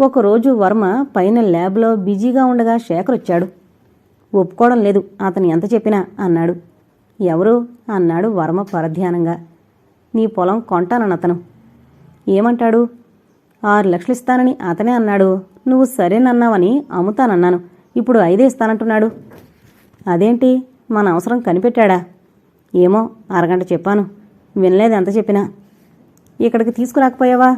ఒకరోజు వర్మ పైన ల్యాబ్లో బిజీగా ఉండగా శేఖర్ వచ్చాడు ఒప్పుకోవడం లేదు అతను ఎంత చెప్పినా అన్నాడు. ఎవరు? అన్నాడు వర్మ పరధ్యానంగా. నీ పొలం కొంటానన్నతను ఏమంటాడు? ఆరు లక్షలు ఇస్తానని అతనే అన్నాడు. నువ్వు సరేనన్నావని అమ్ముతానన్నాను. ఇప్పుడు ఐదే ఇస్తానంటున్నాడు. అదేంటి? మన అవసరం కనిపెట్టాడా? ఏమో అరగంట చెప్పాను. వినలేదు ఎంత చెప్పినా. ఇక్కడికి తీసుకురాకపోయావా?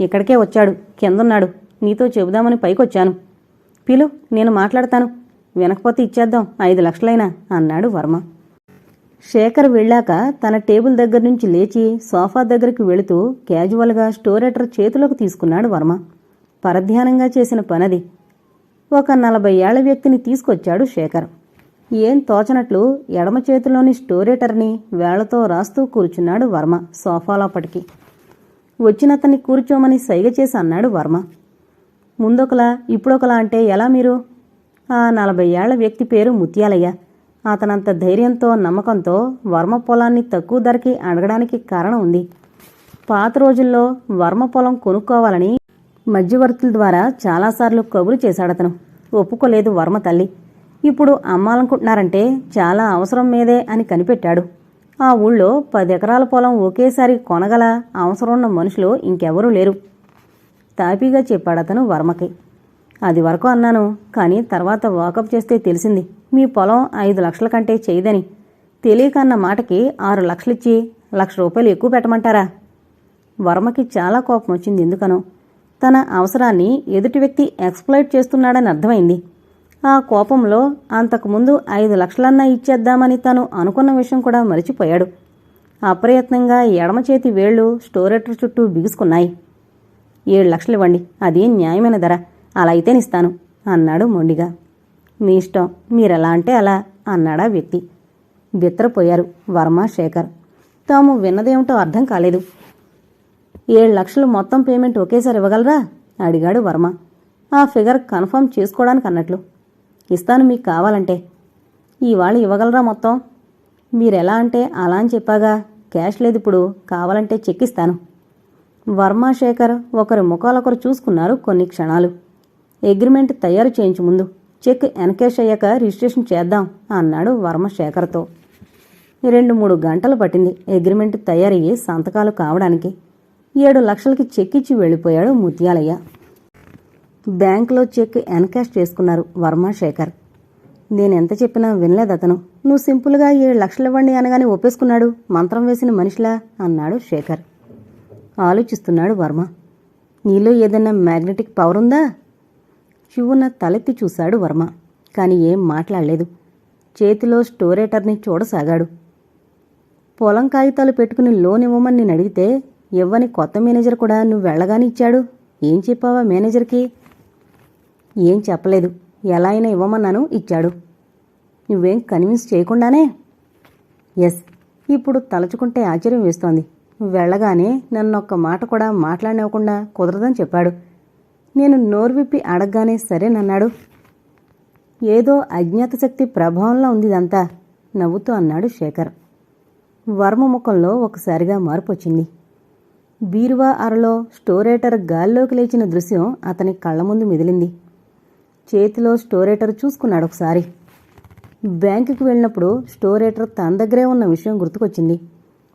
ఇక్కడికే వచ్చాడు. కిందున్నాడు. నీతో చెబుదామని పైకొచ్చాను. పిలు నేను మాట్లాడతాను. వినకపోతే ఇచ్చేద్దాం. ఐదు లక్షలైనా అన్నాడు వర్మ. శేఖర్ వెళ్ళాక తన టేబుల్ దగ్గర నుంచి లేచి సోఫా దగ్గరికి వెళుతూ క్యాజువల్గా స్టోరేటర్ చేతిలోకి తీసుకున్నాడు వర్మ. పరధ్యానంగా చేసిన పనది. ఒక నలభై ఏళ్ళ వ్యక్తిని తీసుకొచ్చాడు శేఖర్. ఏం తోచనట్లు ఎడమ చేతిలోని స్టోరేటర్ని వేళ్ళతో రాస్తూ కూర్చున్నాడు వర్మ సోఫాలోపటికి. వచ్చినతన్ని కూర్చోమని సైగ చేసి అన్నాడు వర్మ. ముందొకలా ఇప్పుడొకలా అంటే ఎలా మీరు? ఆ నలభై ఏళ్ళ వ్యక్తి పేరు ముత్యాలయ్య. అతనంత ధైర్యంతో నమ్మకంతో వర్మ పొలాన్ని తక్కువ ధరకి అడగడానికి కారణం ఉంది. పాత రోజుల్లో వర్మ పొలం కొనుక్కోవాలని మధ్యవర్తుల ద్వారా చాలాసార్లు కబురు చేశాడతను. ఒప్పుకోలేదు వర్మ తల్లి. ఇప్పుడు అమ్మాలనుకుంటున్నారంటే చాలా అవసరం మీదే అని కనిపెట్టాడు. ఆ ఊళ్ళో పది ఎకరాల పొలం ఒకేసారి కొనగల అవసరం ఉన్న మనుషులు ఇంకెవరూ లేరు. తాపీగా చెప్పాడతను వర్మకి. అది వరకు అన్నాను కానీ తర్వాత వాకప్ చేస్తే తెలిసింది. మీ పొలం ఐదు లక్షల కంటే చేయదని. తెలియకన్న మాటకి ఆరు లక్షలిచ్చి లక్ష రూపాయలు ఎక్కువ పెట్టమంటారా? వర్మకి చాలా కోపం వచ్చింది ఎందుకనో. తన అవసరాన్ని ఎదుటి వ్యక్తి ఎక్స్ప్లోయిట్ చేస్తున్నాడని అర్థమైంది. ఆ కోపంలో అంతకుముందు ఐదు లక్షలన్నా ఇచ్చేద్దామని తను అనుకున్న విషయం కూడా మరిచిపోయాడు. అప్రయత్నంగా ఎడమ చేతి వేళ్ళు స్టోరేటర్ చుట్టూ బిగుసుకున్నాయి. ఏడు లక్షలు ఇవ్వండి. అది న్యాయమైన ధర. అలా అయితేనిస్తాను అన్నాడు మొండిగా. మీ ఇష్టం మీరెలా అంటే అలా అన్నాడా వ్యక్తి. బిత్తరపోయారు వర్మ శేఖర్ తాము విన్నదేమిటో అర్థం కాలేదు. ఏడు లక్షలు మొత్తం పేమెంట్ ఒకేసారి ఇవ్వగలరా? అడిగాడు వర్మ. ఆ ఫిగర్ కన్ఫర్మ్ చేసుకోవడానికి అన్నట్లు. ఇస్తాను మీకు కావాలంటే. ఇవాళ ఇవ్వగలరా మొత్తం? మీరెలా అంటే అలా అని చెప్పాగా. క్యాష్ లేదు ఇప్పుడు కావాలంటే చెక్ ఇస్తాను. వర్మ శేఖర్ ఒకరి ముఖాలొకరు చూసుకున్నారు కొన్ని క్షణాలు. అగ్రిమెంట్ తయారు చేయించు ముందు చెక్ ఎన్కేష్ అయ్యాక రిజిస్ట్రేషన్ చేద్దాం అన్నాడు వర్మ శేఖర్తో. రెండు మూడు గంటలు పట్టింది అగ్రిమెంట్ తయారయ్యి సంతకాలు కావడానికి. ఏడు లక్షలకి చెక్ ఇచ్చి వెళ్ళిపోయాడు ముత్యాలయ్య. బ్యాంకులో చెక్ ఎన్కాష్ చేసుకున్నారు వర్మ శేఖర్. నేను ఎంత చెప్పినా వినలేదు అతను. నువ్వు సింపుల్గా ఏడు లక్షలు ఇవ్వండి అనగానే ఒప్పేసుకున్నాడు. మంత్రం వేసిన మనిషిలా అన్నాడు శేఖర్. ఆలోచిస్తున్నాడు వర్మ. నీలో ఏదైనా మ్యాగ్నెటిక్ పవర్ ఉందా? శివున తలెత్తి చూశాడు వర్మ కానీ ఏం మాట్లాడలేదు. చేతిలో స్టోరేటర్ని చూడసాగాడు. పొలం కాగితాలు పెట్టుకుని లోన్ ఇవ్వమని నేను అడిగితే ఇవ్వని కొత్త మేనేజర్ కూడా నువ్వు వెళ్ళగానే ఇచ్చాడు? ఏం చెప్పావా మేనేజర్కి? ఏం చెప్పలేదు. ఎలా అయినా ఇవ్వమన్నాను ఇచ్చాడు. నువ్వేం కన్విన్స్ చేయకుండానే? ఎస్. ఇప్పుడు తలచుకుంటే ఆశ్చర్యం వేస్తోంది. వెళ్ళగానే నన్ను ఒక్క మాట కూడా మాట్లాడనివ్వకుండా కుదరదని చెప్పాడు. నేను నోరు విప్పి అడగగానే సరేనన్నాడు ఏదో అజ్ఞాత శక్తి ప్రభావంలో ఉంది ఇదంతా నవ్వుతూ అన్నాడు శేఖర్. వర్మ ముఖంలో ఒకసారిగా మార్పు వచ్చింది బీరువా అరలో స్టోరేటర్ గాల్లోకి లేచిన దృశ్యం అతని కళ్ళ ముందు మిదిలింది చేతిలో స్టోరేటర్ చూసుకున్నాడు ఒకసారి. బ్యాంకుకి వెళ్ళినప్పుడు స్టోరేటర్ తన దగ్గరే ఉన్న విషయం గుర్తుకొచ్చింది.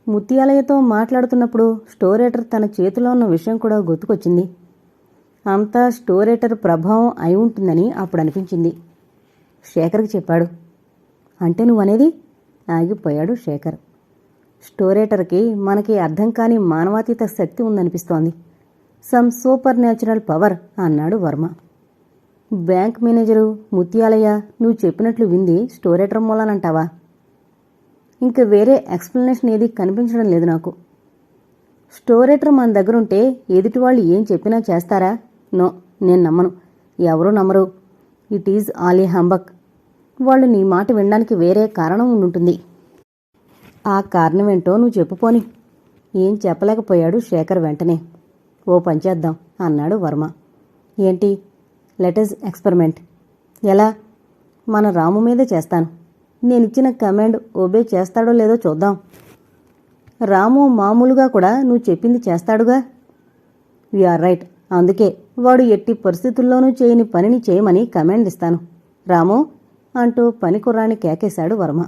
ముత్యాలయతో మాట్లాడుతున్నప్పుడు స్టోరేటర్ తన చేతిలో ఉన్న విషయం కూడా గుర్తుకొచ్చింది. అంతా స్టోరేటర్ ప్రభావం అయి ఉంటుందని అప్పుడు అనిపించింది. శేఖర్కి చెప్పాడు. అంటే నువ్వనేది? ఆగిపోయాడు శేఖర్. స్టోరేటర్కి మనకి అర్థం కాని మానవాతీత శక్తి ఉందనిపిస్తోంది. సమ్ సూపర్ న్యాచురల్ పవర్ అన్నాడు వర్మ. బ్యాంక్ మేనేజరు ముత్యాలయ్య నువ్వు చెప్పినట్లు వింది స్టోరేటర్ మూలానంటావా? ఇంక వేరే ఎక్స్ప్లెనేషన్ ఏది కనిపించడం లేదు నాకు. స్టోరేటర్ మన దగ్గరుంటే ఎదుటి వాళ్ళు ఏం చెప్పినా చేస్తారా? నో నేను నమ్మను. ఎవరూ నమ్మరు. ఇట్ ఈజ్ ఆలీ హంబక్ వాళ్ళు నీ మాట వినడానికి వేరే కారణం ఉండుంటుంది. ఆ కారణం ఏంటో నువ్వు చెప్పుపోని ఏం చెప్పలేకపోయాడు శేఖర్ వెంటనే. ఓ పంచేద్దాం అన్నాడు వర్మ. ఏంటి? లెటస్ ఎక్స్పెరిమెంట్ ఎలా? మన రాము మీదే చేస్తాను. నేనిచ్చిన కమాండ్ ఓబే చేస్తాడో లేదో చూద్దాం. రాము మామూలుగా కూడా నువ్వు చెప్పింది చేస్తాడుగా? Are right. అందుకే వాడు ఎట్టి పరిస్థితుల్లోనూ చేయని పనిని చేయమని కమాండ్ ఇస్తాను. రాము అంటూ పని కేకేశాడు వర్మ.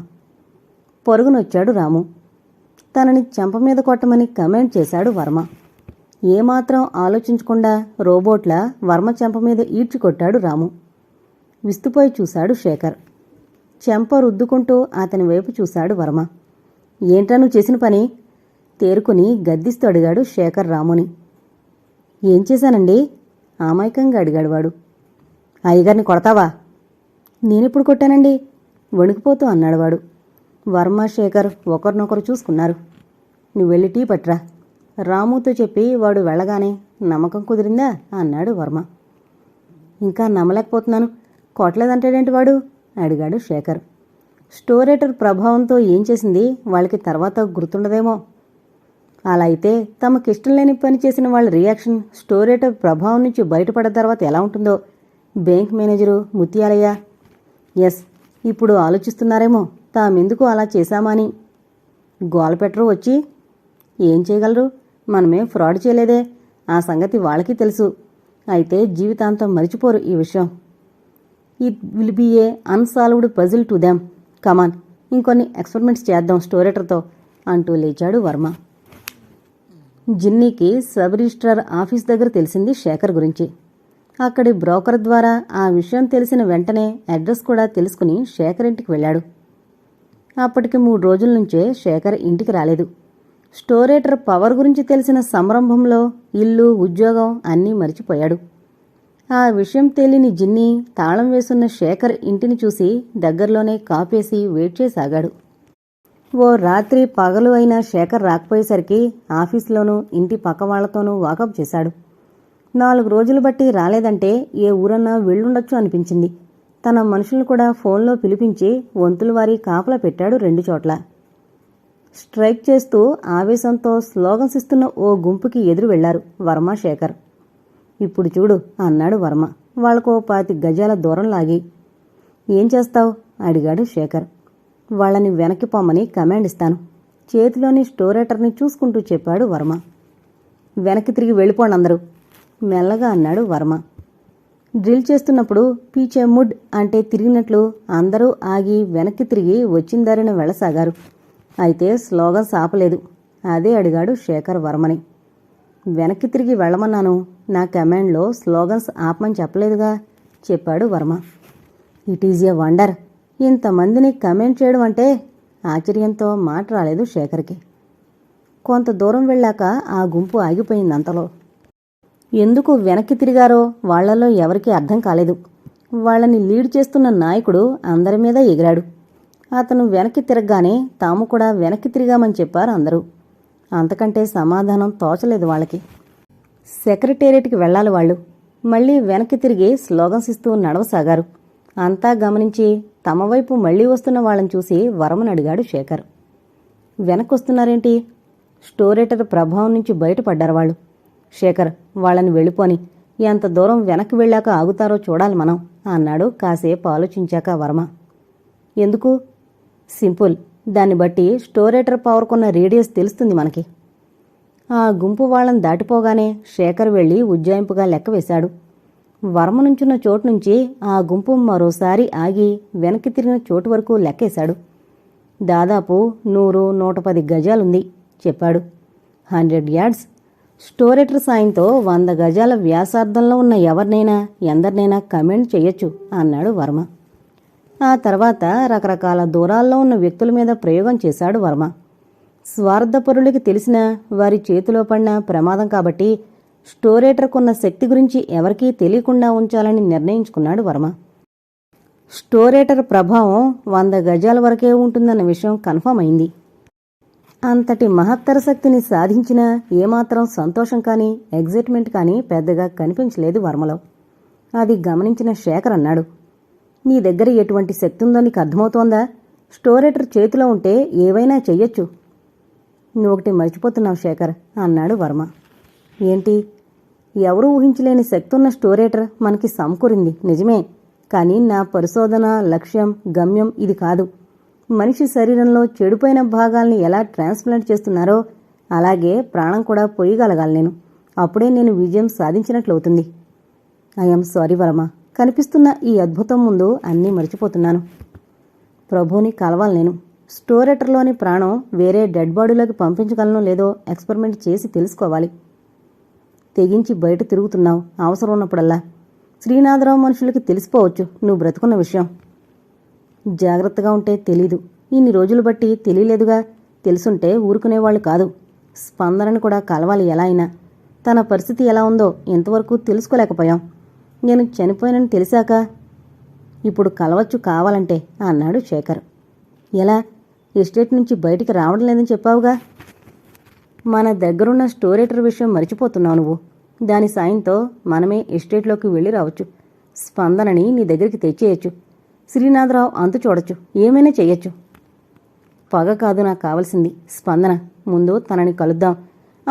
పొరుగునొచ్చాడు రాము. తనని చెంప మీద కొట్టమని కమెంట్ చేశాడు వర్మ. ఏమాత్రం ఆలోచించకుండా రోబోట్ల వర్మ చెంప మీద ఈడ్చి కొట్టాడు రాము. విస్తుపోయి చూశాడు శేఖర్. చెంప రుద్దుకుంటూ అతని వైపు చూశాడు వర్మ. ఏంట్రా నువ్వు చేసిన పని? తేరుకుని గద్దిస్తూ అడిగాడు శేఖర్ రాముని. ఏం చేశానండి? అమాయకంగా అడిగాడు వాడు. అయ్యగారిని కొడతావా? నేనెప్పుడు కొట్టానండి? వణికిపోతూ అన్నాడు వాడు. వర్మ శేఖర్ ఒకరినొకరు చూసుకున్నారు. నువ్వు వెళ్ళి టీ పట్రా రాముతో చెప్పి వాడు వెళ్ళగానే నమ్మకం కుదిరిందా? అన్నాడు వర్మ. ఇంకా నమ్మలేకపోతున్నాను. కొట్టలేదంటాడేంటి వాడు? అడిగాడు శేఖర్. స్టోరేటర్ ప్రభావంతో ఏం చేసింది? వాళ్ళకి తర్వాత గుర్తుండదేమో. అలా అయితే తమకిష్టం లేని పని చేసిన వాళ్ళ రియాక్షన్ స్టోరేటర్ ప్రభావం నుంచి బయటపడిన తర్వాత ఎలా ఉంటుందో? Bank manager Mutyalaiah. ఎస్ ఇప్పుడు ఆలోచిస్తున్నారేమో. తామెందుకు అలా చేశామని అని. గోలపెట్టరు వచ్చి. ఏం చేయగలరు? మనమేం ఫ్రాడ్ చేయలేదే. ఆ సంగతి వాళ్ళకి తెలుసు. అయితే జీవితాంతం మరిచిపోరు ఈ విషయం. It will be a unsolved puzzle to them come on ఇంకొన్ని ఎక్స్పెరిమెంట్స్ చేద్దాం స్టోరేటర్తో అంటూ లేచాడు వర్మ. జిన్నీకి సబ్ రిజిస్ట్రార్ ఆఫీస్ దగ్గర తెలిసింది శేఖర్ గురించి. అక్కడి బ్రోకర్ ద్వారా ఆ విషయం తెలిసిన వెంటనే అడ్రస్ కూడా తెలుసుకుని శేఖర్ ఇంటికి వెళ్ళాడు. అప్పటికి మూడు రోజుల నుంచే శేఖర్ ఇంటికి రాలేదు. స్టోరేటర్ పవర్ గురించి తెలిసిన సంరంభంలో ఇల్లు ఉద్యోగం అన్నీ మరిచిపోయాడు. ఆ విషయం తేలిని జిన్ని తాళం వేసున్న శేఖర్ ఇంటిని చూసి దగ్గరలోనే కాపేసి వెయిట్ చేసాగాడు. ఓ రాత్రి పగలు అయిన శేఖర్ రాకపోయేసరికి ఆఫీస్లోనూ ఇంటి పక్క వాళ్ళతోనూ వాకప్ చేశాడు. నాలుగు రోజులు బట్టి రాలేదంటే ఏ ఊరన్నా వెళ్ళుండొచ్చు అనిపించింది. తన మనుషులను కూడా ఫోన్లో పిలిపించి వంతుల వారి కాపలా పెట్టాడు రెండు చోట్ల. స్ట్రైక్ చేస్తూ ఆవేశంతో స్లోగన్స్ ఇస్తున్న ఓ గుంపుకి ఎదురు వెళ్ళారు వర్మ శేఖర్. ఇప్పుడు చూడు అన్నాడు వర్మ. వాళ్ళకో పాతి గజాల దూరం లాగి. ఏం చేస్తావు? అడిగాడు శేఖర్. వాళ్ళని వెనక్కి పొమ్మని కమాండ్ ఇస్తాను. చేతిలోని స్టోరేటర్ని చూసుకుంటూ చెప్పాడు వర్మ. వెనక్కి తిరిగి వెళ్ళిపోండి అందరూ మెల్లగా అన్నాడు వర్మ. డ్రిల్ చేస్తున్నప్పుడు పీచే ముడ్ అంటే తిరిగినట్లు అందరూ ఆగి వెనక్కి తిరిగి వచ్చిన దారిన వెళ్ళసాగారు. అయితే స్లోగన్స్ ఆపలేదు అదే అడిగాడు శేఖర్ వర్మని. వెనక్కి తిరిగి వెళ్ళమన్నాను. నా కమాండ్లో స్లోగన్స్ ఆపమని చెప్పలేదుగా చెప్పాడు Varma. It is a wonder. ఇంతమందిని కమెంట్ చేయడం అంటే ఆశ్చర్యంతో మాట రాలేదు శేఖర్కి. కొంత దూరం వెళ్ళాక ఆ గుంపు ఆగిపోయింది అంతలో. ఎందుకు వెనక్కి తిరిగారో వాళ్ళలో ఎవరికీ అర్థం కాలేదు. వాళ్ళని లీడ్ చేస్తున్న నాయకుడు అందరి మీద ఎగిరాడు. అతను వెనక్కి తిరగగానే తాము కూడా వెనక్కి తిరిగామని చెప్పారు అందరూ. అంతకంటే సమాధానం తోచలేదు వాళ్ళకి. సెక్రటేరియట్కి వెళ్ళాలి వాళ్ళు. మళ్ళీ వెనక్కి తిరిగి స్లోగన్స్ ఇస్తూ నడవసాగారు. అంతా గమనించి తమ వైపు మళ్ళీ వస్తున్న వాళ్ళని చూసి వరమని అడిగాడు శేఖర్. వెనక్కొస్తున్నారేంటి? స్టోరేటర్ ప్రభావం నుంచి బయటపడ్డారు వాళ్ళు. శేఖర్ వాళ్ళని వెళ్ళిపోని. ఎంత దూరం వెనక్కి వెళ్ళాక ఆగుతారో చూడాలి మనం అన్నాడు కాసేపు ఆలోచించాక వర్మ. ఎందుకు? సింపుల్. దాన్ని బట్టి స్టోరేటర్ పవర్కున్న రేడియస్ తెలుస్తుంది మనకి. ఆ గుంపు వాళ్ళని దాటిపోగానే శేఖర్ వెళ్ళి ఉజ్జాయింపుగా లెక్క వేశాడు. వర్మ నుంచున్న చోటు నుంచి ఆ గుంపు మరోసారి ఆగి వెనక్కి తిరిగిన చోటు వరకు లెక్కేశాడు. దాదాపు నూరు నూట పది గజాలుంది చెప్పాడు. Hundred yards. స్టోరేటర్ సాయంతో వంద గజాల వ్యాసార్థంలో ఉన్న ఎవరినైనా ఎందరినైనా కమెంట్ చేయొచ్చు అన్నాడు వర్మ. ఆ తర్వాత రకరకాల దూరాల్లో ఉన్న వ్యక్తుల మీద ప్రయోగం చేశాడు వర్మ. స్వార్థపరులకి తెలిసిన వారి చేతిలో పడిన ప్రమాదం కాబట్టి స్టోరేటర్కున్న శక్తి గురించి ఎవరికీ తెలియకుండా ఉంచాలని నిర్ణయించుకున్నాడు వర్మ. స్టోరేటర్ ప్రభావం వంద గజాల వరకే ఉంటుందన్న విషయం కన్ఫర్మ్ అయింది. అంతటి మహత్తర శక్తిని సాధించినా ఏమాత్రం సంతోషం కానీ ఎగ్జైట్మెంట్ కానీ పెద్దగా కనిపించలేదు వర్మలో. అది గమనించిన శేఖర్ అన్నాడు. నీ దగ్గర ఎటువంటి శక్తి ఉందో నీకు అర్థమవుతోందా? స్టోరేటర్ చేతిలో ఉంటే ఏవైనా చెయ్యొచ్చు. నువ్వొకటి మర్చిపోతున్నావు శేఖర్ అన్నాడు వర్మ. ఏంటి? ఎవరూ ఊహించలేని శక్తి ఉన్న స్టోరేటర్ మనకి సమకూరింది నిజమే. కానీ నా పరిశోధన లక్ష్యం గమ్యం ఇది కాదు. మనిషి శరీరంలో చెడిపోయిన భాగాల్ని ఎలా ట్రాన్స్ప్లాంట్ చేస్తున్నారో అలాగే ప్రాణం కూడా పొయ్యగలగాలి నేను. అప్పుడే నేను విజయం సాధించినట్లవుతుంది. I'm sorry Varma. కనిపిస్తున్న ఈ అద్భుతం ముందు అన్నీ మర్చిపోతున్నాను. ప్రభుని కలవాలి నేను. స్టోరేటర్లోని ప్రాణం వేరే డెడ్ బాడీలోకి పంపించగలనో లేదో ఎక్స్పెరిమెంట్ చేసి తెలుసుకోవాలి. తెగించి బయట తిరుగుతున్నావు. అవసరం ఉన్నప్పుడల్లా. శ్రీనాథరావు మనుషులకి తెలిసిపోవచ్చు నువ్వు బ్రతుకున్న విషయం. జాగ్రత్తగా ఉంటే తెలీదు. ఇన్ని రోజులు బట్టి తెలియలేదుగా. తెలుసుంటే ఊరుకునేవాళ్ళు కాదు. స్పందనని కూడా కలవాలి ఎలా అయినా. తన పరిస్థితి ఎలా ఉందో ఇంతవరకు తెలుసుకోలేకపోయాం. నేను చనిపోయానని తెలిసాక ఇప్పుడు కలవచ్చు కావాలంటే అన్నాడు శేఖర్. ఎలా? ఎస్టేట్ నుంచి బయటికి రావడం లేదని చెప్పావుగా? మన దగ్గరున్న స్టోరేటర్ విషయం మర్చిపోతున్నావు నువ్వు. దాని సాయంతో మనమే ఎస్టేట్లోకి వెళ్ళి రావచ్చు. స్పందనని నీ దగ్గరికి తెచ్చేయచ్చు. శ్రీనాథరావు అంతు చూడొచ్చు. ఏమైనా చేయొచ్చు పగ కాదు నాకు కావాల్సింది స్పందన. ముందు తనని కలుద్దాం.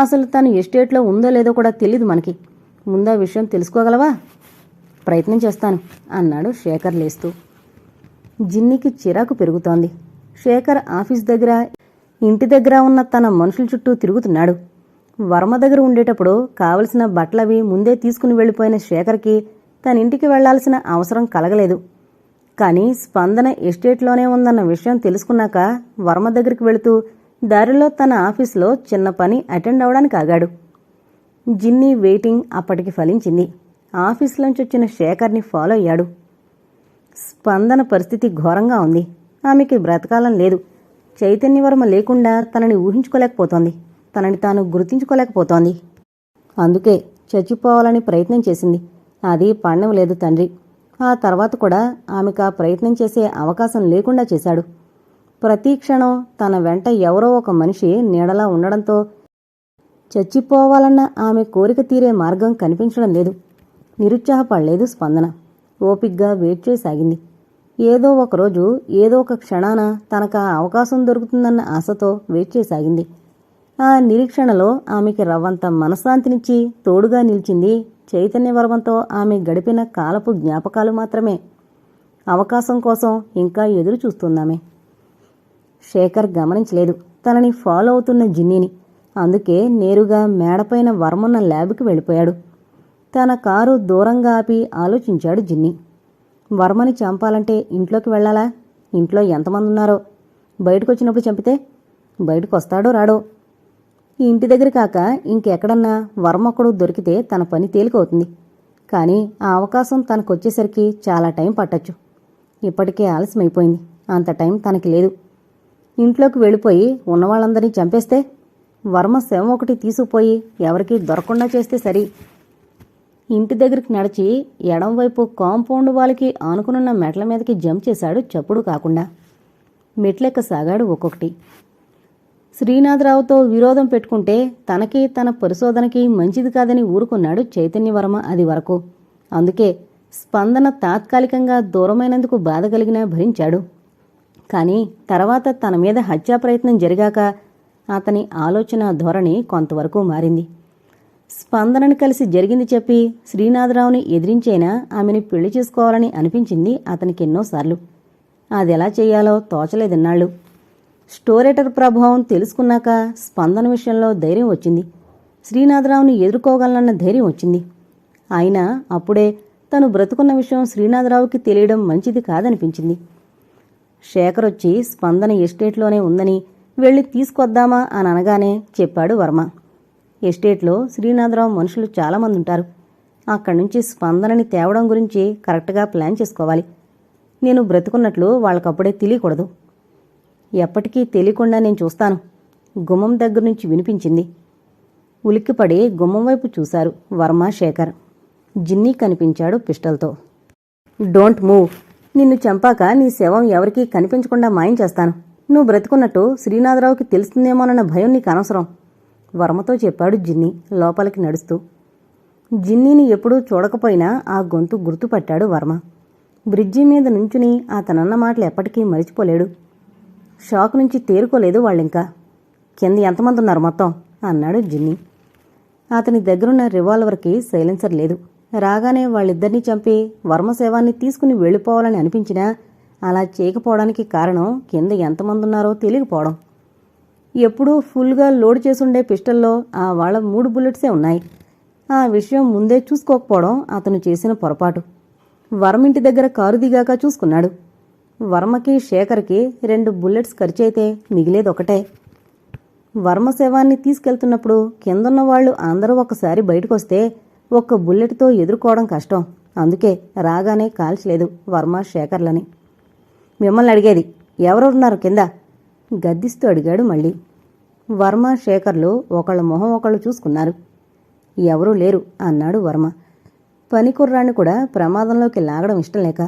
అసలు తను ఎస్టేట్లో ఉందో లేదో కూడా తెలియదు మనకి. ముందా విషయం తెలుసుకోగలవా? ప్రయత్నం చేస్తాను అన్నాడు శేఖర్ లేస్తూ. జిన్నికి చిరాకు పెరుగుతోంది. శేఖర్ ఆఫీస్ దగ్గర ఇంటి దగ్గర ఉన్న తన మనుషుల చుట్టూ తిరుగుతున్నాడు. వర్మ దగ్గర ఉండేటప్పుడు కావలసిన బట్టలవి ముందే తీసుకుని వెళ్ళిపోయిన శేఖర్కి తన ఇంటికి వెళ్ళాల్సిన అవసరం కలగలేదు. కానీ స్పందన ఎస్టేట్లోనే ఉందన్న విషయం తెలుసుకున్నాక వర్మ దగ్గరికి వెళుతూ దారిలో తన ఆఫీసులో చిన్న పని అటెండ్ అవడానికి ఆగాడు. జిన్నీ వెయిటింగ్ అప్పటికి ఫలించింది. ఆఫీసులోంచి వచ్చిన శేఖర్ని ఫాలో అయ్యాడు. స్పందన పరిస్థితి ఘోరంగా ఉంది. ఆమెకి బ్రతకాలం లేదు. చైతన్యవర్మ లేకుండా తనని ఊహించుకోలేకపోతోంది. తనని తాను గుర్తించుకోలేకపోతోంది. అందుకే చచ్చిపోవాలని ప్రయత్నం చేసింది. అది పండవలేదు తండ్రి. ఆ తర్వాత కూడా ఆమెకు ఆ ప్రయత్నం చేసే అవకాశం లేకుండా చేశాడు. ప్రతి క్షణం తన వెంట ఎవరో ఒక మనిషి నీడలా ఉండడంతో చచ్చిపోవాలన్న ఆమె కోరిక తీరే మార్గం కనిపించడం లేదు. నిరుత్సాహపడలేదు స్పందన. ఓపిగ్గా వెయిట్ చేయసాగింది ఏదో ఒకరోజు ఏదో ఒక క్షణాన తనకు ఆ అవకాశం దొరుకుతుందన్న ఆశతో వెయిట్ చేయసాగింది ఆ నిరీక్షణలో ఆమెకి రవ్వంత మనశ్శాంతినిచ్చి తోడుగా నిలిచింది చైతన్యవర్మంతో ఆమె గడిపిన కాలపు జ్ఞాపకాలు మాత్రమే. అవకాశం కోసం ఇంకా ఎదురు చూస్తుందామె శేఖర్ గమనించలేదు. తనని ఫాలో అవుతున్న జిన్నీని. అందుకే నేరుగా మేడపైన వర్మన్న ల్యాబ్కి వెళ్ళిపోయాడు. తన కారు దూరంగా ఆపి ఆలోచించాడు జిన్ని. వర్మని చంపాలంటే ఇంట్లోకి వెళ్ళాలా? ఇంట్లో ఎంతమంది ఉన్నారో బయటకు వచ్చినప్పుడు చంపితే? బయటకు వస్తాడో రాడో? ఈ ఇంటి దగ్గర కాక ఇంకెక్కడన్నా వర్మొక్కడు దొరికితే తన పని తేలికవుతుంది. కానీ ఆ అవకాశం తనకొచ్చేసరికి చాలా టైం పట్టచ్చు. ఇప్పటికే ఆలస్యమైపోయింది. అంత టైం తనకి లేదు. ఇంట్లోకి వెళ్ళిపోయి ఉన్నవాళ్ళందరినీ చంపేస్తే? వర్మ శవం ఒకటి తీసుకుపోయి ఎవరికీ దొరకకుండా చేస్తే సరి. ఇంటి దగ్గరికి నడిచి ఎడంవైపు కాంపౌండ్ వాళ్ళకి ఆనుకునున్న మెట్ల మీదకి జంప్ చేశాడు చప్పుడు కాకుండా. మెట్లెక్కసాగాడు ఒక్కొక్కటి. శ్రీనాథరావుతో విరోధం పెట్టుకుంటే తనకి తన పరిశోధనకి మంచిది కాదని ఊరుకున్నాడు చైతన్యవర్మ అది వరకు. అందుకే స్పందన తాత్కాలికంగా దూరమైనందుకు బాధ కలిగినా భరించాడు. కానీ తర్వాత తన మీద హత్యా ప్రయత్నం జరిగాక అతని ఆలోచన ధోరణి కొంతవరకు మారింది. స్పందనను కలిసి జరిగింది చెప్పి శ్రీనాథరావుని ఎదిరించైనా ఆమెని పెళ్ళి చేసుకోవాలని అనిపించింది అతనికి ఎన్నోసార్లు. అదెలా చేయాలో తోచలేదన్నాళ్ళు. స్టోరేటర్ ప్రభావం తెలుసుకున్నాక స్పందన విషయంలో ధైర్యం వచ్చింది. శ్రీనాథరావుని ఎదుర్కోగలనన్న ధైర్యం వచ్చింది. అయినా అప్పుడే తను బ్రతుకున్న విషయం శ్రీనాథరావుకి తెలియడం మంచిది కాదనిపించింది. శేఖర్ వచ్చి స్పందన ఎస్టేట్లోనే ఉందని వెళ్ళి తీసుకొద్దామా అని అనగానే చెప్పాడు వర్మ. ఎస్టేట్లో శ్రీనాథరావు మనుషులు చాలామంది ఉంటారు అక్కడి నుంచి స్పందనని తేవడం గురించి కరెక్ట్గా ప్లాన్ చేసుకోవాలి. నేను బ్రతుకున్నట్లు వాళ్ళకప్పుడే తెలియకూడదు. ఎప్పటికీ తెలియకుండా నేను చూస్తాను. గుమ్మం దగ్గర నుంచి వినిపించింది. ఉలిక్కిపడి గుమ్మం వైపు చూశారు వర్మ శేఖర్ జిన్నీ కనిపించాడు పిస్టల్తో. Don't move. నిన్ను చంపాక నీ శవం ఎవరికీ కనిపించకుండా మాయం చేస్తాను. నువ్వు బ్రతుకున్నట్టు శ్రీనాథరావుకి తెలుస్తుందేమోనన్న భయం నీకు అనవసరం. వర్మతో చెప్పాడు జిన్ని లోపలికి నడుస్తూ. జిన్నీని ఎప్పుడూ చూడకపోయినా ఆ గొంతు గుర్తుపట్టాడు వర్మ. బ్రిడ్జి మీద నుంచుని అతనన్న మాటలు ఎప్పటికీ మరిచిపోలేడు. షాక్ నుంచి తేరుకోలేదు వాళ్ళింకా. కింద ఎంతమంది ఉన్నారు మొత్తం? అన్నాడు జిన్ని. అతని దగ్గరున్న రివాల్వర్కి సైలెన్సర్ లేదు. రాగానే వాళ్ళిద్దరినీ చంపి వర్మశవాన్ని తీసుకుని వెళ్ళిపోవాలని అనిపించినా అలా చేయకపోవడానికి కారణం కింద ఎంతమంది ఉన్నారో తెలియకపోవడం. ఎప్పుడూ ఫుల్గా లోడ్ చేసుండే పిస్టల్లో ఆ వాళ్ళ మూడు బుల్లెట్సే ఉన్నాయి. ఆ విషయం ముందే చూసుకోకపోవడం అతను చేసిన పొరపాటు. వర్మింటి దగ్గర కారు దిగాక చూసుకున్నాడు. వర్మకి శేఖర్కి రెండు బుల్లెట్స్ ఖర్చయితే మిగిలేదొకటే. వర్మ శవాన్ని తీసుకెళ్తున్నప్పుడు కిందన్న వాళ్ళు అందరూ ఒకసారి బయటకొస్తే ఒక్క బుల్లెట్తో ఎదుర్కోవడం కష్టం. అందుకే రాగానే కాల్చలేదు వర్మ శేఖర్లని. మిమ్మల్ని అడిగేది ఎవరున్నారు కింద? గద్దిస్తూ అడిగాడు మళ్ళీ. వర్మ శేఖర్లు ఒకళ్ళ మొహం ఒకళ్ళు చూసుకున్నారు. ఎవరూ లేరు అన్నాడు వర్మ. పనికుర్రాన్ని కూడా ప్రమాదంలోకి లాగడం ఇష్టం లేక.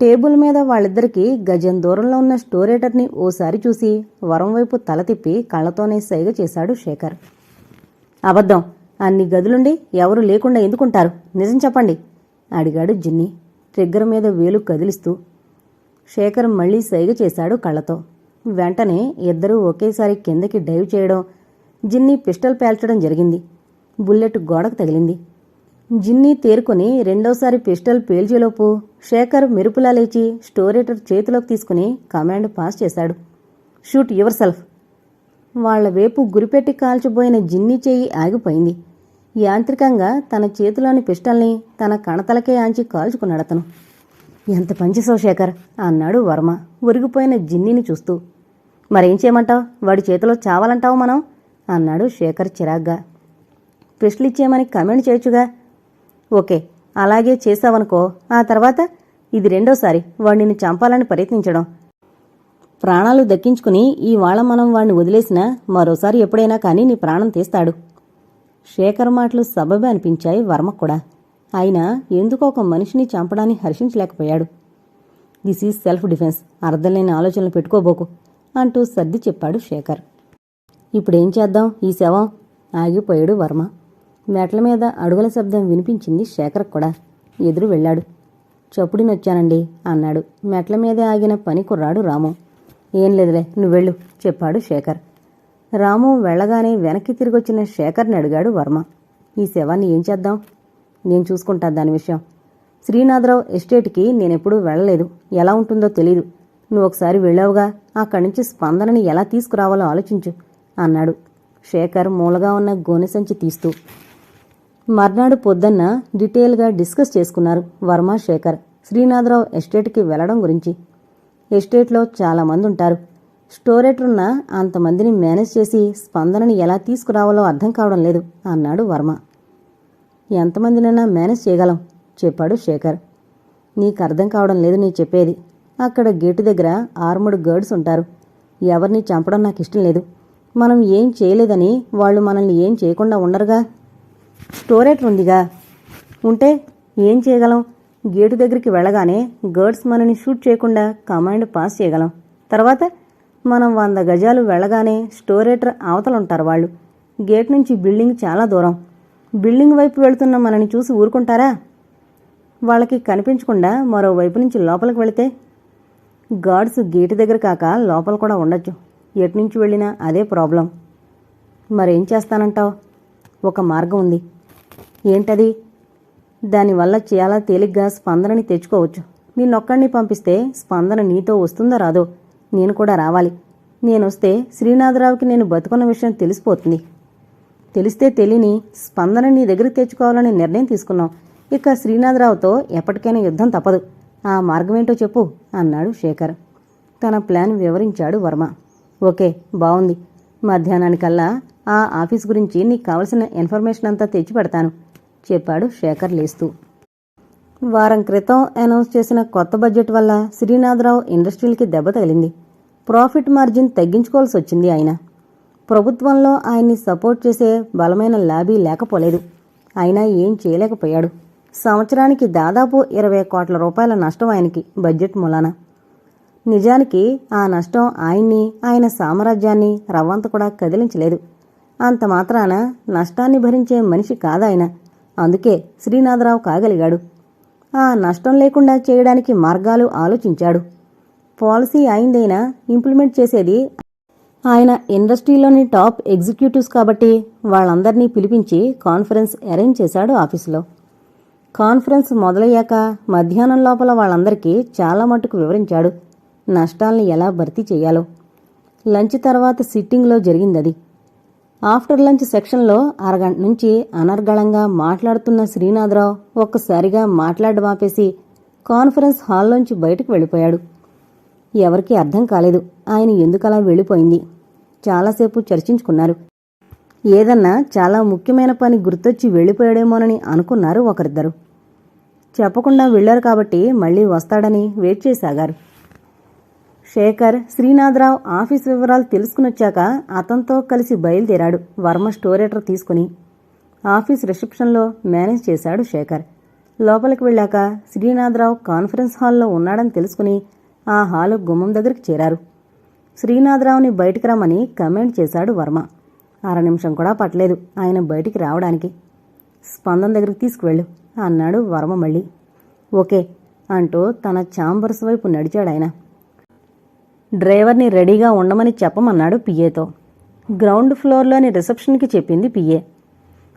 టేబుల్ మీద వాళ్ళిద్దరికీ గజం దూరంలో ఉన్న స్టోరేటర్ని ఓసారి చూసి వరం వైపు తల తిప్పి కళ్ళతోనే సైగ చేశాడు శేఖర్. అబద్ధం! అన్ని గదులుండి ఎవరు లేకుండా ఎందుకుంటారు? నిజం చెప్పండి! అడిగాడు జిన్ని. ట్రిగ్గర్ మీద వేలు కదిలిస్తూ. శేఖర్ మళ్ళీ సైగ చేశాడు కళ్ళతో. వెంటనే ఇద్దరూ ఒకేసారి కిందకి డైవ్ చేయడం జిన్ని పిస్టల్ పేల్చడం జరిగింది. బుల్లెట్ గోడకు తగిలింది. జిన్ని తేరుకొని రెండోసారి పిస్టల్ పేల్చేలోపు శేఖర్ మెరుపులా లేచి స్టోరేటర్ చేతిలోకి తీసుకుని కమాండ్ పాస్ చేశాడు. Shoot yourself. వాళ్ళ వైపు గురిపెట్టి కాల్చిపోయిన జిన్ని చేయి ఆగిపోయింది. యాంత్రికంగా తన చేతిలోని పిస్టల్ని తన కణతలకే ఆంచి కాల్చుకున్నాడతను. ఎంత పంచేసావు శేఖర్? అన్నాడు వర్మ ఒరిగిపోయిన జిన్నిని చూస్తూ. మరేం చేయమంటావు? వాడి చేతిలో చావాలంటావు మనం? అన్నాడు శేఖర్ చిరాగ్గా. పిస్టల్ ఇచ్చేయమని కమెంట్ చేయొచ్చుగా. ఓకే అలాగే చేసావనుకో ఆ తర్వాత ఇది రెండోసారి వాడిని చంపాలని ప్రయత్నించడం. ప్రాణాలు దక్కించుకుని ఈవాళ మనం వాణ్ణి వదిలేసినా మరోసారి ఎప్పుడైనా కానీ నీ ప్రాణం తీస్తాడు. శేఖర్ మాటలు సబబే అనిపించాయి వర్మ కూడా అయినా ఎందుకో ఒక మనిషిని చంపడాన్ని హర్షించలేకపోయాడు. This is self defence. అర్థం లేని ఆలోచనలు పెట్టుకోబోకు. అంటూ సర్ది చెప్పాడు శేఖర్. ఇప్పుడేం చేద్దాం? ఈ శవం? ఆగిపోయాడు వర్మ. మెట్ల మీద అడుగుల శబ్దం వినిపించింది శేఖర్ కూడా. ఎదురు వెళ్ళాడు. చప్పుడినొచ్చానండి అన్నాడు. మెట్ల మీదే ఆగిన పని కుర్రాడు రాము. ఏం లేదులే నువ్వెళ్ళు చెప్పాడు శేఖర్. రాము వెళ్ళగానే వెనక్కి తిరిగొచ్చిన శేఖర్ని అడిగాడు వర్మ. ఈ శవాన్ని ఏం చేద్దాం? నేను చూసుకుంటా దాని విషయం. శ్రీనాథరావు ఎస్టేట్కి నేనెప్పుడూ వెళ్ళలేదు. ఎలా ఉంటుందో తెలీదు. నువ్వు ఒకసారి వెళ్ళావుగా అక్కడి నుంచి స్పందనని ఎలా తీసుకురావాలో ఆలోచించు అన్నాడు. శేఖర్ మూలగా ఉన్న గోనె సంచి తీస్తూ. మర్నాడు పొద్దున్న డీటెయిల్గా డిస్కస్ చేసుకున్నారు వర్మ శేఖర్. శ్రీనాథరావు ఎస్టేట్కి వెళ్ళడం గురించి. ఎస్టేట్లో చాలామంది ఉంటారు స్టోరేటర్ ఉన్న అంతమందిని మేనేజ్ చేసి స్పందనని ఎలా తీసుకురావాలో అర్థం కావడం లేదు అన్నాడు వర్మ. ఎంతమందినైనా మేనేజ్ చేయగలం చెప్పాడు శేఖర్. నీకు అర్థం కావడం లేదు నీ చెప్పేది. అక్కడ గేటు దగ్గర ఆర్ముడు గర్డ్స్ ఉంటారు. ఎవరిని చంపడం నాకు ఇష్టం లేదు. మనం ఏం చేయలేదని వాళ్ళు మనల్ని ఏం చేయకుండా ఉండరుగా. స్టోరేటర్ ఉందిగా? ఉంటే ఏం చేయగలం? గేటు దగ్గరికి వెళ్ళగానే గర్డ్స్ మనని షూట్ చేయకుండా కమాండ్ పాస్ చేయగలం. తర్వాత మనం వంద గజాలు వెళ్ళగానే స్టోరేటర్ అవతలుంటారు వాళ్ళు. గేట్ నుంచి బిల్డింగ్ చాలా దూరం. బిల్డింగ్ వైపు వెళుతున్న మనని చూసి ఊరుకుంటారా? వాళ్ళకి కనిపించకుండా మరోవైపు నుంచి లోపలికి వెళితే గార్డ్స్ గేటు దగ్గర కాక లోపల కూడా ఉండొచ్చు. ఎటు నుంచి వెళ్ళినా అదే ప్రాబ్లం. మరేం చేస్తానంటావు? ఒక మార్గం ఉంది. ఏంటది? దానివల్ల చాలా తేలిగ్గా స్పందనని తెచ్చుకోవచ్చు. నిన్నొక్కడిని పంపిస్తే స్పందన నీతో వస్తుందో రాదో నేను కూడా రావాలి. నేనొస్తే శ్రీనాథరావుకి నేను బతుకున్న విషయం తెలిసిపోతుంది. తెలిస్తే తెలియని స్పందన నీ దగ్గరికి తెచ్చుకోవాలని నిర్ణయం తీసుకున్నాం. ఇక శ్రీనాథరావుతో ఎప్పటికైనా యుద్ధం తప్పదు. ఆ మార్గమేంటో చెప్పు అన్నాడు శేఖర్. తన ప్లాన్ వివరించాడు వర్మ. ఓకే బావుంది. మధ్యాహ్నానికల్లా ఆ ఆఫీస్ గురించి నీకు కావలసిన ఇన్ఫర్మేషన్ అంతా తెచ్చి పెడతాను చెప్పాడు శేఖర్ లేస్తూ. వారం క్రితం అనౌన్స్ చేసిన కొత్త బడ్జెట్ వల్ల శ్రీనాథరావు ఇండస్ట్రీలకి దెబ్బ తగిలింది. ప్రాఫిట్ మార్జిన్ తగ్గించుకోవాల్సి వచ్చింది ఆయన. ప్రభుత్వంలో ఆయన్ని సపోర్ట్ చేసే బలమైన లాబీ లేకపోలేదు. అయినా ఏం చేయలేకపోయాడు. సంవత్సరానికి దాదాపు ఇరవై కోట్ల రూపాయల నష్టం ఆయనకి బడ్జెట్ మూలాన. నిజానికి ఆ నష్టం ఆయన్ని ఆయన సామ్రాజ్యాన్ని రవ్వంత కూడా కదిలించలేదు. అంత మాత్రాన నష్టాన్ని భరించే మనిషి కాదాయన. అందుకే శ్రీనాథరావు కాగలిగాడు. ఆ నష్టం లేకుండా చేయడానికి మార్గాలు ఆలోచించాడు. పాలసీ అయిందైనా ఇంప్లిమెంట్ చేసేది ఆయన ఇండస్ట్రీలోని టాప్ ఎగ్జిక్యూటివ్స్ కాబట్టి వాళ్ళందరినీ పిలిపించి కాన్ఫరెన్స్ అరేంజ్ చేశాడు ఆఫీసులో. కాన్ఫరెన్స్ మొదలయ్యాక మధ్యాహ్నం లోపల వాళ్ళందరికీ చాలా మటుకు వివరించాడు. నష్టాల్ని ఎలా భర్తీ చేయాలో. లంచ్ తర్వాత సిట్టింగ్లో జరిగిందది. ఆఫ్టర్ లంచ్ సెక్షన్లో అరగంట నుంచి అనర్గళంగా మాట్లాడుతున్న శ్రీనాథరావు ఒక్కసారిగా మాట్లాడడం ఆపేసి కాన్ఫరెన్స్ హాల్లోంచి బయటకు వెళ్ళిపోయాడు. ఎవరికీ అర్థం కాలేదు. ఆయన ఎందుకలా వెళ్ళిపోయింది? చాలాసేపు చర్చించుకున్నారు. ఏదన్నా చాలా ముఖ్యమైన పని గుర్తొచ్చి వెళ్ళిపోయాడేమోనని అనుకున్నారు ఒకరిద్దరు. చెప్పకుండా వెళ్ళారు కాబట్టి మళ్ళీ వస్తాడని వెయిట్ చేశాగారు శేఖర్ శ్రీనాథరావు ఆఫీస్ వివరాలు తెలుసుకునొచ్చాక అతనితో కలిసి బయలుదేరాడు వర్మ స్టోరేటర్ తీసుకుని. ఆఫీస్ రిసెప్షన్లో మేనేజ్ చేశాడు శేఖర్. లోపలికి వెళ్ళాక శ్రీనాథరావు కాన్ఫరెన్స్ హాల్లో ఉన్నాడని తెలుసుకుని ఆ హాలు గుమ్మం దగ్గరికి చేరారు. శ్రీనాథరావుని బయటికి రమ్మని కమెంట్ చేశాడు వర్మ. అర నిమిషం కూడా పట్టలేదు ఆయన బయటికి రావడానికి. స్పందన దగ్గరికి తీసుకువెళ్ళు. అన్నాడు వర్మ మళ్ళీ. ఓకే అంటూ తన ఛాంబర్స్ వైపు నడిచాడాయన డ్రైవర్ని రెడీగా ఉండమని చెప్పమన్నాడు పిఏతో. గ్రౌండ్ ఫ్లోర్లోని రిసెప్షన్కి చెప్పింది పిఏ.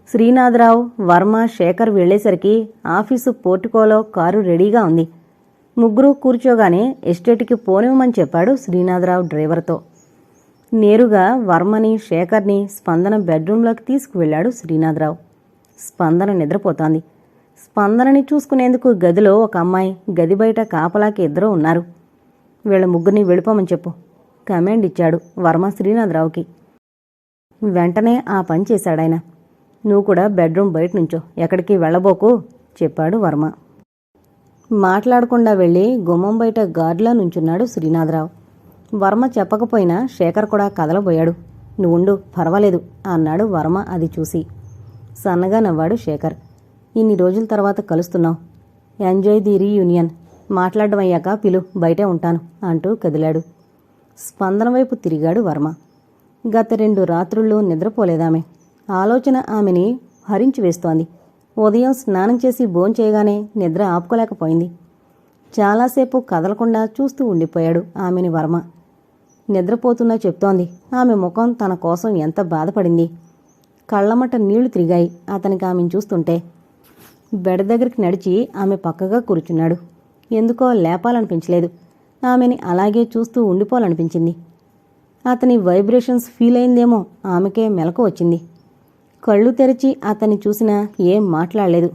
శ్రీనాథరావు వర్మ శేఖర్ వెళ్ళేసరికి ఆఫీసు పోర్టుకోలో కారు రెడీగా ఉంది. ముగ్గురు కూర్చోగానే ఎస్టేట్కి పోనివ్వమని చెప్పాడు శ్రీనాథరావు డ్రైవర్తో. నేరుగా వర్మని శేఖర్ని స్పందన బెడ్రూంలోకి తీసుకువెళ్ళాడు శ్రీనాథరావు. స్పందన నిద్రపోతోంది. స్పందనని చూసుకునేందుకు గదిలో ఒక అమ్మాయి గది బయట కాపలాకి ఇద్దరూ ఉన్నారు. వీళ్ళ ముగ్గురిని వెళ్ళిపోమని చెప్పు కమాండ్ ఇచ్చాడు వర్మ శ్రీనాథరావుకి. వెంటనే ఆ పని చేశాడాయన నువ్వు కూడా బెడ్రూమ్ బయట నుంచో ఎక్కడికి వెళ్ళబోకు చెప్పాడు వర్మ. మాట్లాడకుండా వెళ్ళి గుమ్మం బయట గార్డులా నుంచున్నాడు శ్రీనాథరావు. వర్మ చెప్పకపోయినా శేఖర్ కూడా కదలబోయాడు. నువ్వుండు పర్వాలేదు అన్నాడు వర్మ అది చూసి. సన్నగా నవ్వాడు శేఖర్. ఇన్ని రోజుల తర్వాత కలుస్తున్నాం ఎంజాయ్ ది రీయూనియన్ మాట్లాడడం అయ్యాక పిలు బయటే ఉంటాను అంటూ కదిలాడు. స్పందన వైపు తిరిగాడు వర్మ. గత రెండు రాత్రుల్లో నిద్రపోలేదామె. ఆలోచన ఆమెని హరించి వేస్తోంది. ఉదయం స్నానం చేసి భోంచేయగానే నిద్ర ఆపుకోలేకపోయింది. చాలాసేపు కదలకుండా చూస్తూ ఉండిపోయాడు ఆమెని వర్మ. నిద్రపోతున్నా చెప్తోంది. ఆమె ముఖం తన కోసం ఎంత బాధపడింది. కళ్ళమట నీళ్ళు తిరిగాయి. అతనికి ఆమెను చూస్తుంటే బెడ దగ్గరికి నడిచి ఆమె పక్కగా కూర్చున్నాడు. ఎందుకో లేపాలనిపించలేదు. ఆమెని అలాగే చూస్తూ ఉండిపోవాలనిపించింది. అతని వైబ్రేషన్స్ ఫీల్ అయిందేమో ఆమెకే మెలకు వచ్చింది. కళ్ళు తెరిచి అతన్ని చూసినా ఏం మాట్లాడలేదు.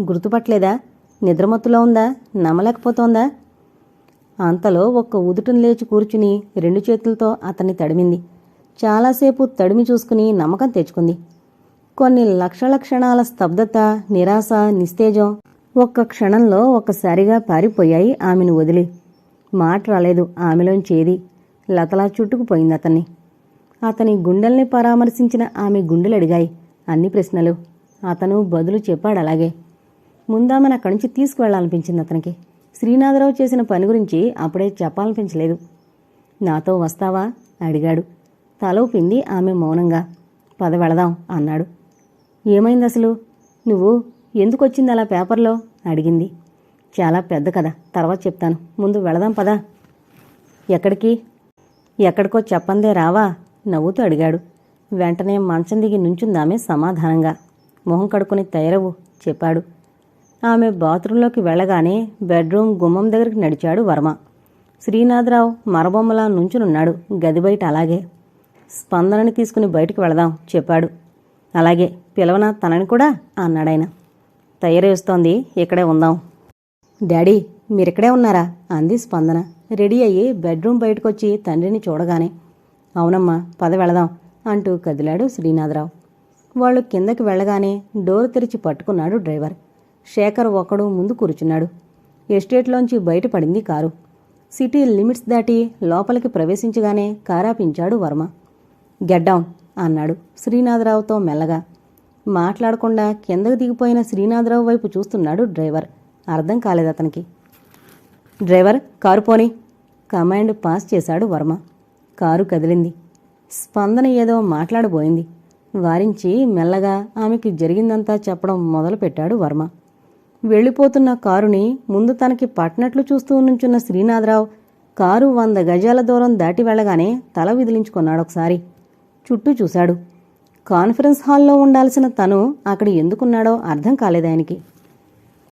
గుర్తుపట్టలేదా? నిద్రమత్తులో ఉందా? నమ్మలేకపోతోందా? అంతలో ఒక్క ఉదుటను లేచి కూర్చుని రెండు చేతులతో అతన్ని తడిమింది. చాలాసేపు తడిమి చూసుకుని నమ్మకం తెచ్చుకుంది. కొన్ని లక్షల క్షణాల స్తబ్దత నిరాశ నిస్తేజం ఒక్క క్షణంలో ఒక్కసారిగా పారిపోయాయి ఆమెను వదిలి. మాట రాలేదు ఆమెలోంచేది లతలా చుట్టుకుపోయింది అతన్ని. అతని గుండెల్ని పరామర్శించిన ఆమె గుండెలు అడిగాయి అన్ని ప్రశ్నలు. అతను బదులు చెప్పాడు అలాగే. ముందామని అక్కడి నుంచి తీసుకువెళ్ళాలనిపించింది అతనికి. శ్రీనాథరావు చేసిన పని గురించి అప్పుడే చెప్పాలనిపించలేదు. నాతో వస్తావా? అడిగాడు. తల ఊపింది ఆమె మౌనంగా. పద వెళదాం అన్నాడు. ఏమైంది అసలు? నువ్వు ఎందుకు వచ్చింది అలా పేపర్లో? అడిగింది. చాలా పెద్ద కథ. తర్వాత చెప్తాను. ముందు వెళదాం పదా. ఎక్కడికి? ఎక్కడికో చెప్పందే రావా? నవ్వుతూ అడిగాడు. వెంటనే మంచం దిగి నుంచుందామె సమాధానంగా. మొహం కడుక్కుని తయారవు చెప్పాడు. ఆమె బాత్రూంలోకి వెళ్ళగానే బెడ్రూమ్ గుమ్మం దగ్గరికి నడిచాడు వర్మ. శ్రీనాథరావు మరబొమ్మలా నుంచునున్నాడు గది బయట అలాగే. స్పందనని తీసుకుని బయటికి వెళదాం చెప్పాడు. అలాగే పిలవన తనని కూడా అన్నాడాయన. తయారీ వస్తోంది ఇక్కడే ఉందాం. డాడీ మీరిక్కడే ఉన్నారా? అంది స్పందన. రెడీ అయ్యి బెడ్రూమ్ బయటకొచ్చి తండ్రిని చూడగానే. అవునమ్మా పద వెళదాం అంటూ కదిలాడు శ్రీనాథరావు. వాళ్ళు కిందకి వెళ్ళగానే డోర్ తెరిచి పట్టుకున్నాడు డ్రైవర్. శేఖర్ ఒకడు ముందు కూర్చున్నాడు. ఎస్టేట్లోంచి బయటపడింది కారు. సిటీ లిమిట్స్ దాటి లోపలికి ప్రవేశించగానే కారాపించాడు వర్మ. గెట్ డౌన్ అన్నాడు శ్రీనాథరావుతో మెల్లగా. మాట్లాడకుండా కిందకు దిగిపోయిన శ్రీనాథరావు వైపు చూస్తున్నాడు డ్రైవర్. అర్థం కాలేదు అతనికి. డ్రైవర్ కారు పోని. కమాండ్ పాస్ చేశాడు వర్మ. కారు కదిలింది. స్పందన ఏదో మాట్లాడబోయింది. వారించి మెల్లగా ఆమెకి జరిగిందంతా చెప్పడం మొదలుపెట్టాడు వర్మ. వెళ్ళిపోతున్న కారుని ముందు తనకి పట్టినట్లు చూస్తూ నుంచున్న శ్రీనాథరావు కారు వంద గజాల దూరం దాటి వెళ్ళగానే తల విదిలించుకున్నాడు ఒకసారి. చుట్టూ చూశాడు. కాన్ఫరెన్స్ హాల్లో ఉండాల్సిన తను అక్కడ ఎందుకున్నాడో అర్థం కాలేదాయనికి